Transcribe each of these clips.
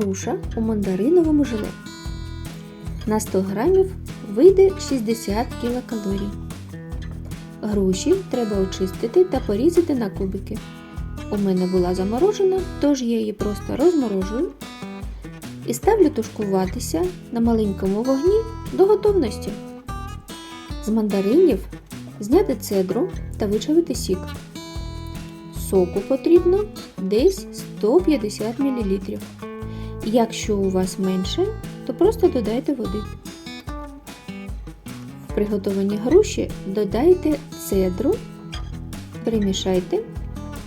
груша у мандариновому желе. На 100 грамів вийде 60 кілокалорій. Груші треба очистити та порізати на кубики. У мене була заморожена, тож я її просто розморожую і ставлю тушкуватися на маленькому вогні до готовності. З мандаринів зняти цедру та вичавити сік. Соку потрібно десь 150 мл. Якщо у вас менше, то просто додайте води. В приготовані груші додайте цедру, перемішайте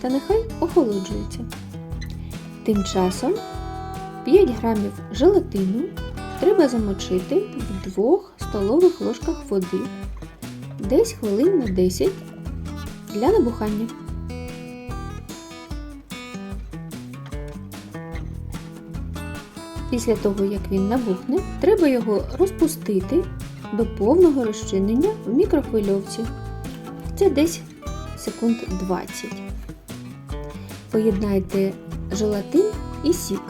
та нехай охолоджується. Тим часом 5 грамів желатину треба замочити в 2 столових ложках води десь хвилин на 10 для набухання. Після того, як він набухне, треба його розпустити до повного розчинення в мікрохвильовці. Це десь секунд 20. Поєднайте желатин і сік.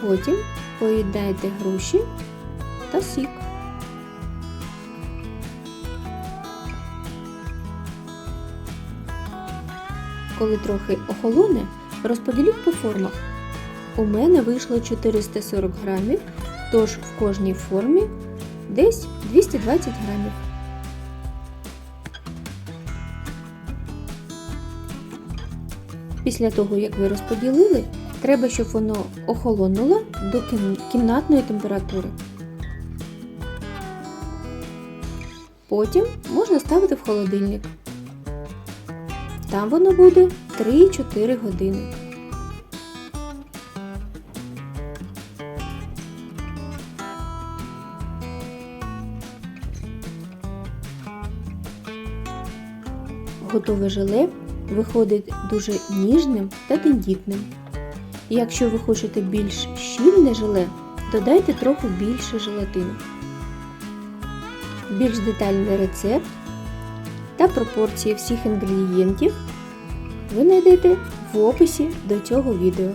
Потім поєднайте груші та сік. Коли трохи охолоне, розподіліть по формах. У мене вийшло 440 грамів, тож в кожній формі десь 220 грамів. Після того, як ви розподілили, треба, щоб воно охолонуло до кімнатної температури. Потім можна ставити в холодильник. Там воно буде 3-4 години. Готове желе виходить дуже ніжним та тендітним. Якщо ви хочете більш щільне желе, додайте трохи більше желатину. Більш детальний рецепт та пропорції всіх інгредієнтів ви знайдете в описі до цього відео.